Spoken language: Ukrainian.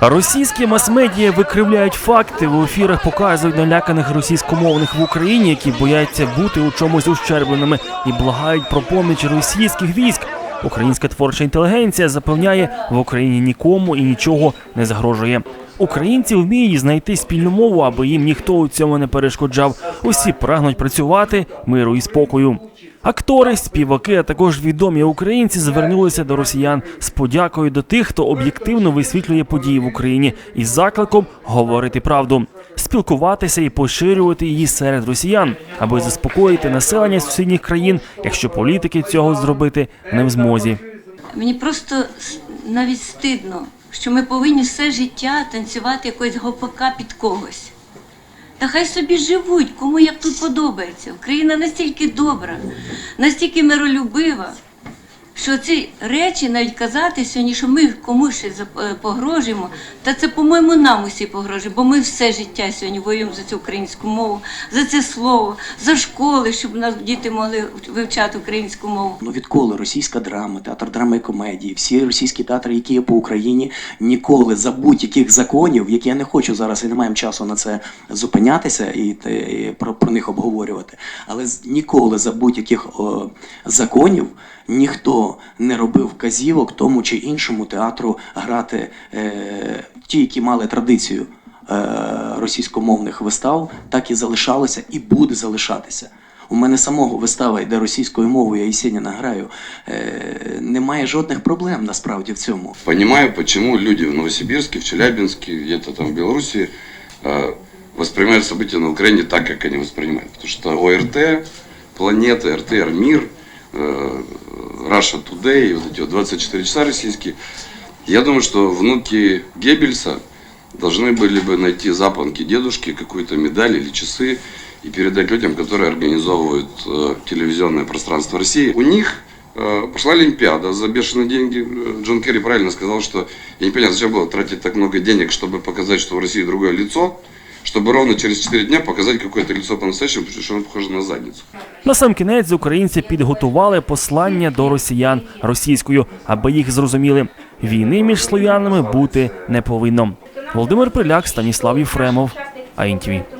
Російські мас-медіа викривляють факти в ефірах, показують наляканих російськомовних в Україні, які бояться бути у чомусь ущербленими і благають про поміч російських військ. Українська творча інтелігенція запевняє, в Україні нікому і нічого не загрожує. Українці вміють знайти спільну мову, аби їм ніхто у цьому не перешкоджав. Усі прагнуть працювати миру і спокою. Актори, співаки, а також відомі українці звернулися до росіян з подякою до тих, хто об'єктивно висвітлює події в Україні із закликом говорити правду, спілкуватися і поширювати її серед росіян, аби заспокоїти населення сусідніх країн, якщо політики цього зробити не в змозі. Мені просто навіть стидно, що ми повинні все життя танцювати якось гопака під когось. Та хай собі живуть, кому як тут подобається. Україна настільки добра, настільки миролюбива, що ці речі навіть казати сьогодні, що ми комусь ще е, погрожуємо, та це, по-моєму, нам усі погрожують, бо ми все життя сьогодні воюємо за цю українську мову, за це слово, за школи, щоб нас діти могли вивчати українську мову. Ну відколи російська драма, театр драми і комедії, всі російські театри, які є по Україні, ніколи за будь-яких законів, які я не хочу зараз і не маємо часу на це зупинятися і, і про, про них обговорювати. Але ніколи за будь-яких законів ніхто не робив вказівок тому чи іншому театру грати е, ті, які мали традицію е, російськомовних вистав, так і залишалося і буде залишатися. У мене самого вистава йде російською мовою, я Єсеніна граю. Е, немає жодних проблем насправді в цьому. Понимаю, почему люди в Новосибирске, в Челябинске, где-то там в Беларуси э, воспринимают события на Украине так, как они воспринимают. Потому что ОРТ, Планета, РТР, Мир, э, Russia Today, вот эти вот 24 часа российские. Я думаю, что внуки Геббельса должны были бы найти запонки дедушки, какую-то медаль или часы и передать людям, которые организовывают э, телевизионное пространство России. У них э, пошла Олимпиада за бешеные деньги. Э, Джон Керри правильно сказал, что я не понимаю, зачем было тратить так много денег, чтобы показать, что в России другое лицо, чтобы ровно через 4 дня показать какое-то лицо по-настоящему, потому что оно похоже на задницу. На сам кінець українці підготували послання до росіян російською, аби їх зрозуміли. Війни між слов'янами бути не повинно. Володимир Приляк, Станіслав Єфремов, АІНТВ.